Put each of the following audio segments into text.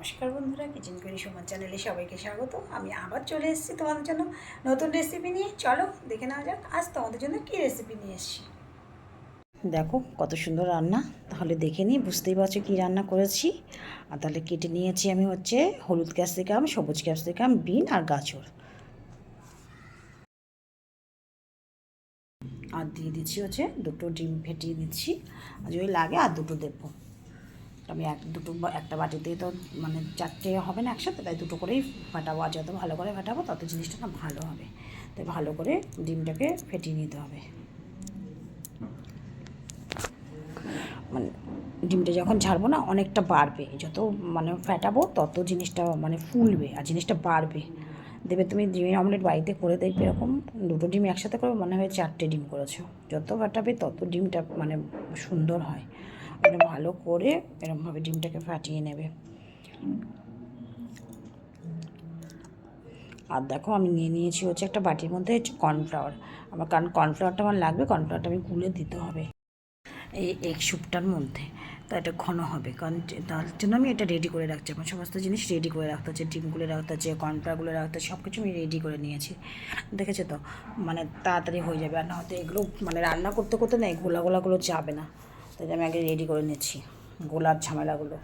নমস্কার বন্ধুরা, কিচেন করি সমাজ চ্যানেলে সবাইকে স্বাগত। আমি আবার চলে এসেছি তোমাদের জন্য নতুন রেসিপি নিয়ে। চলো দেখে নেওয়া যাক, আজ তোমাদের জন্য কী রেসিপি নিয়ে এসেছি। দেখো কত সুন্দর রান্না, তাহলে দেখে নিই, বুঝতেই পারছ কী রান্না করেছি। আর তাহলে কেটে নিয়েছি আমি হচ্ছে হলুদ ক্যাপসিকাম, সবুজ ক্যাপসিকাম, বিন আর গাজর। আর দিয়ে দিচ্ছি হচ্ছে দুটো ডিম ফেটিয়ে দিচ্ছি, আর যদি লাগে আর দুটো দেবো। আমি এক, দুটো একটা বাটিতে তো মানে চারটে হবে না একসাথে, তাই দুটো করেই ফাটাবো। আর যত ভালো করে ফাটাবো, তত জিনিসটা না ভালো হবে। তাই ভালো করে ডিমটাকে ফেটিয়ে নিতে হবে। মানে ডিমটা যখন ঝাড়বো না, অনেকটা বাড়বে। যত মানে ফেটাবো, তত জিনিসটা মানে ফুলবে আর জিনিসটা বাড়বে। দেবে তুমি ডিমের অমলেট বাড়িতে করে দেখবে এরকম দুটো ডিম একসাথে করবে, মনে হয় চারটে ডিম করেছ। যত ফাটাবে, তত ডিমটা মানে সুন্দর হয়। মানে ভালো করে এরকমভাবে ডিমটাকে ফাটিয়ে নেবে। আর দেখো আমি নিয়ে নিয়েছি হচ্ছে একটা বাটির মধ্যে হচ্ছে কর্নফ্লাওয়ার। আমার কারণ কর্নফ্লাওয়ারটা আমার লাগবে, কর্নফ্লাওয়ারটা আমি গুলে দিতে হবে এই এগ স্যুপটার মধ্যে। তো এটা ঘন হবে, কারণ তার জন্য আমি এটা রেডি করে রাখছি। আমার সমস্ত জিনিস রেডি করে রাখতে হচ্ছে ডিমগুলো রাখতে হচ্ছে কর্নফ্লাওয়ারগুলো রাখতে হচ্ছে সব কিছু আমি রেডি করে নিয়েছি। দেখেছ তো? মানে তাড়াতাড়ি হয়ে যাবে, আর না হয়তো এগুলো মানে রান্না করতে করতে না এই গোলা গোলাগুলো যাবে না। তাই আমি আগে রেডি করে নিচ্ছি গোলার ঝামেলাগুলো।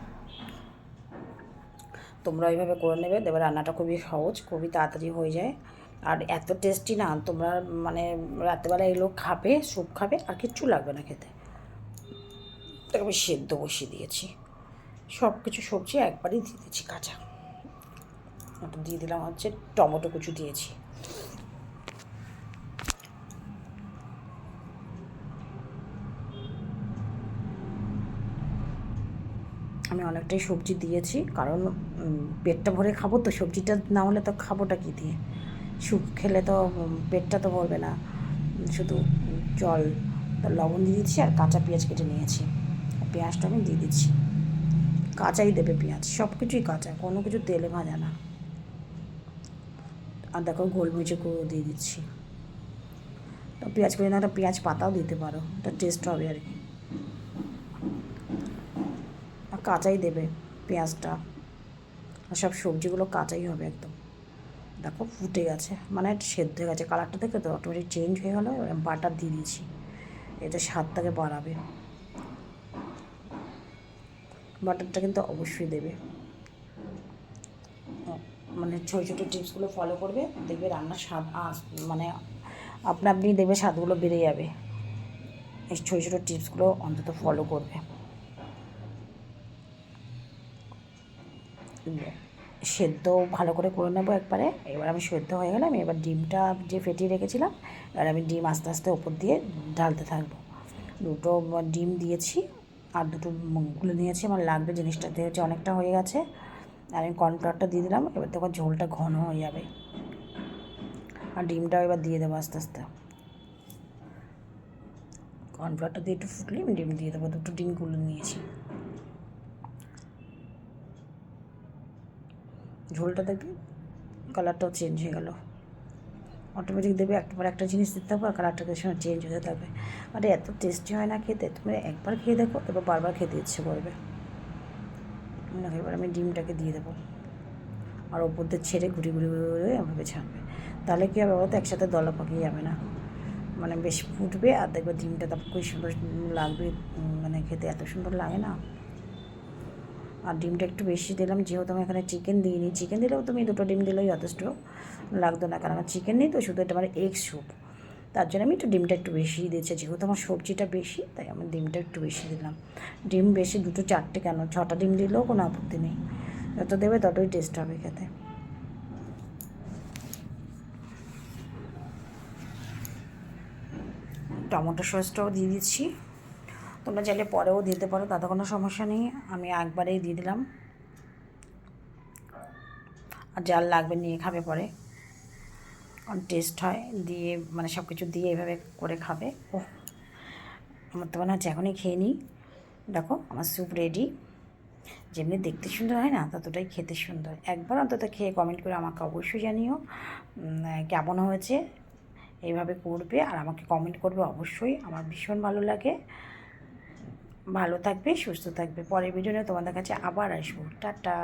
তোমরা ওইভাবে করে নেবে দেবে রান্নাটা খুবই সহজ, খুবই তাড়াতাড়ি হয়ে যায়। আর এত টেস্টি না, তোমরা মানে রাত্রেবেলা এগুলো খাবে, স্যুপ খাবে, আর কিচ্ছু লাগবে না খেতে। তাকে আমি সেদ্ধ বসিয়ে দিয়েছি। সব কিছু সবজি একবারই দিয়ে দিয়েছি কাঁচা। দিয়ে দিলাম হচ্ছে টমেটো কুচু দিয়েছি। আমি অনেকটাই সবজি দিয়েছি, কারণ পেটটা ভরে খাব তো, সবজিটা না হলে তো খাবোটা কী দিয়ে? স্যুপ খেলে তো পেটটা তো ভরবে না। শুধু জল লবণ দিয়ে দিচ্ছি আর কাঁচা পেঁয়াজ কেটে নিয়েছি। পেঁয়াজটা আমি দিয়ে দিচ্ছি। কাঁচাই দেবে পেঁয়াজ সব কিছুই কাঁচা, কোনো কিছু তেলে ভাজা না। আর দেখো গোলমরিচের গুঁড়ো দিয়ে দিচ্ছি। পেঁয়াজ করে না একটা পেঁয়াজ পাতাও দিতে পারো, ওটা টেস্ট হবে আর কি আর কাঁচাই দেবে পেঁয়াজটা। আর সব সবজিগুলো কাঁচাই হবে একদম। দেখো ফুটে গেছে মানে সেদ্ধ হয়ে গেছে। কালারটা দেখে তো অটোমেটিক চেঞ্জ হয়ে গেলো বাটার দিয়ে দিয়েছি। এটা স্বাদটাকে বাড়াবে। বাটারটা কিন্তু অবশ্যই দেবে। মানে ছোটো ছোটো টিপসগুলো ফলো করবে, দেখবে রান্নার স্বাদ আস মানে আপনা আপনি দেখবে স্বাদগুলো বেড়ে যাবে। এই ছোটো ছোটো টিপসগুলো অন্তত ফলো করবে। সেদ্ধ ভালো করে করে নেব একবারে। এবার আমি সেদ্ধ হয়ে গেলে আমি এবার ডিমটা যে ফেটিয়ে রেখেছিলাম, এবার আমি ডিম আস্তে আস্তে ওপর দিয়ে ঢালতে থাকব। দুটো ডিম দিয়েছি, আর দুটো গুলো নিয়েছি। আমার লাগবে জিনিসটা হচ্ছে অনেকটা হয়ে গেছে। আর আমি কর্নফ্লাওয়ারটা দিয়ে দিলাম, এবার তখন ঝোলটা ঘন হয়ে যাবে। আর ডিমটাও এবার দিয়ে দেবো আস্তে আস্তে। কর্নফ্লাওয়ারটা দিয়ে একটু ফুটলে ডিম দিয়ে দেবো। দুটো ডিমগুলো নিয়েছি। ঝোলটা দেখবে কালারটাও চেঞ্জ হয়ে গেল। অটোমেটিক দেবে একবার একটা জিনিস দিতে হবে আর কালারটা সময় চেঞ্জ হতে থাকবে। আরে এত টেস্টি হয় না খেতে, তুমি একবার খেয়ে দেখো, এবার বারবার খেতে ইচ্ছে করবে। এবার আমি ডিমটাকে দিয়ে দেবো। আর ওপর দিয়ে ছেড়ে ঘুরি ঘুরি ঘুরি ঘুরি এভাবে ছাড়বে। তাহলে কী হবে বলতো, একসাথে দলা পাকিয়ে যাবে না। মানে বেশ ফুটবে আর দেখবে ডিমটা তারপর খুবই সুন্দর লাগবে মানে খেতে এত সুন্দর লাগে না। আর ডিমটা একটু বেশি দিলাম, যেহেতু আমি এখানে চিকেন দিইনি। চিকেন দিলেও তুমি দুটো ডিম দিলেই যথেষ্ট লাগতো না, কারণ আমার চিকেন নেই তো, শুধু এটা আমার এগ স্যুপ তার জন্য আমি একটু ডিমটা একটু বেশি দিয়েছি, যেহেতু আমার সবজিটা বেশি, তাই আমি ডিমটা একটু বেশি দিলাম। ডিম বেশি দুটো, চারটে কেন? ছটা ডিম দিলেও কোনো আপত্তি নেই। যত দেবে ততই টেস্ট হবে খেতে। টমেটো সসটাও দিয়ে দিচ্ছি। তোমরা চাইলে পরেও দিতে পারো, তাতে কোনো সমস্যা নেই। আমি একবারেই দিয়ে দিলাম। আর জাল লাগবে নিয়ে খাবে পরে। টেস্ট হয়, দিয়ে মানে সব কিছু দিয়ে এভাবে করে খাবে। ও আমার তো মনে হচ্ছে এখনই খেয়ে নিই। দেখো, আমার স্যুপ রেডি যেমনি দেখতে সুন্দর হয় না, ততটাই খেতে সুন্দর। একবার অন্তত খেয়ে কমেন্ট করে আমাকে অবশ্যই জানিও কেমন হয়েছে, এইভাবে করবে। আর আমাকে কমেন্ট করবে অবশ্যই। আমার ভীষণ ভালো লাগে। ভালো থাকবে সুস্থ থাকবে। পরের ভিডিও নিয়ে তোমাদের কাছে আবার আসব। টাটা।